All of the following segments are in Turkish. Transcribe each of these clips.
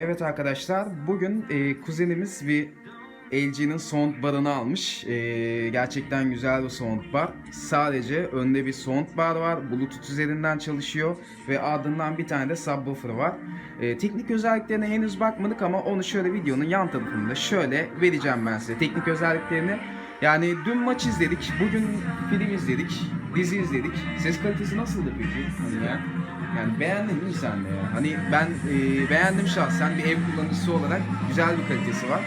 Evet arkadaşlar, bugün e, kuzenimiz bir LG'nin soundbar'ını almış. E, gerçekten güzel bir soundbar. Sadece önde bir soundbar var, Bluetooth üzerinden çalışıyor ve ardından bir tane de subwoofer var. E, teknik özelliklerine henüz bakmadık ama onu şöyle videonun yan tarafında şöyle vereceğim ben size teknik özelliklerini. Yani dün maç izledik, bugün film izledik, dizi izledik. Ses kalitesi nasıldı peki? Hani ya? Yani beğendin mi sen de ya? Hani ben e, beğendim şahsen bir ev kullanıcısı olarak güzel bir kalitesi var.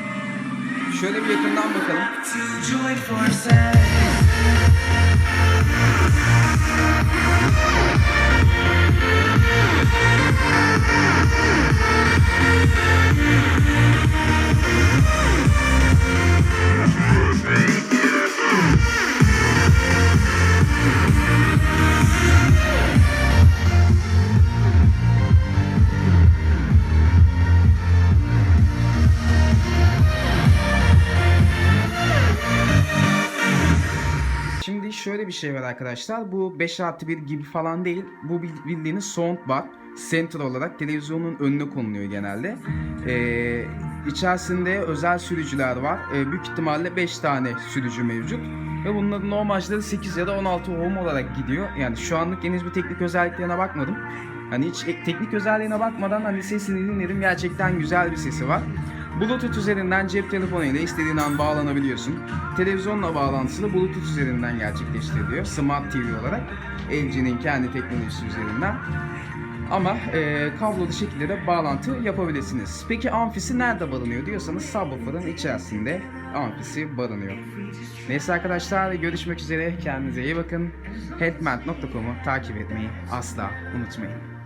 Şöyle bir yakından bakalım. Şimdi şöyle bir şey var arkadaşlar. Bu 5 artı 1 gibi falan değil. Bu bil- bildiğiniz soundbar. Center olarak televizyonun önüne konuluyor genelde. Ee, içerisinde özel sürücüler var. Ee, büyük ihtimalle 5 tane sürücü mevcut. Ve bunların normalleri 8 ya da 16 ohm olarak gidiyor. Yani şu anlık henüz bir teknik özelliklerine bakmadım. Hani hiç e- teknik özelliğine bakmadan hani sesini dinledim. Gerçekten güzel bir sesi var. Bluetooth üzerinden cep telefonuyla istediğin an bağlanabiliyorsun. Televizyonla bağlantısı da Bluetooth üzerinden gerçekleştiriliyor. Smart TV olarak. LG'nin kendi teknolojisi üzerinden. Ama e, kablolu şekilde de bağlantı yapabilirsiniz. Peki amfisi nerede barınıyor diyorsanız subwoofer'ın içerisinde amfisi barınıyor. Neyse arkadaşlar görüşmek üzere. Kendinize iyi bakın. Headment.com'u takip etmeyi asla unutmayın.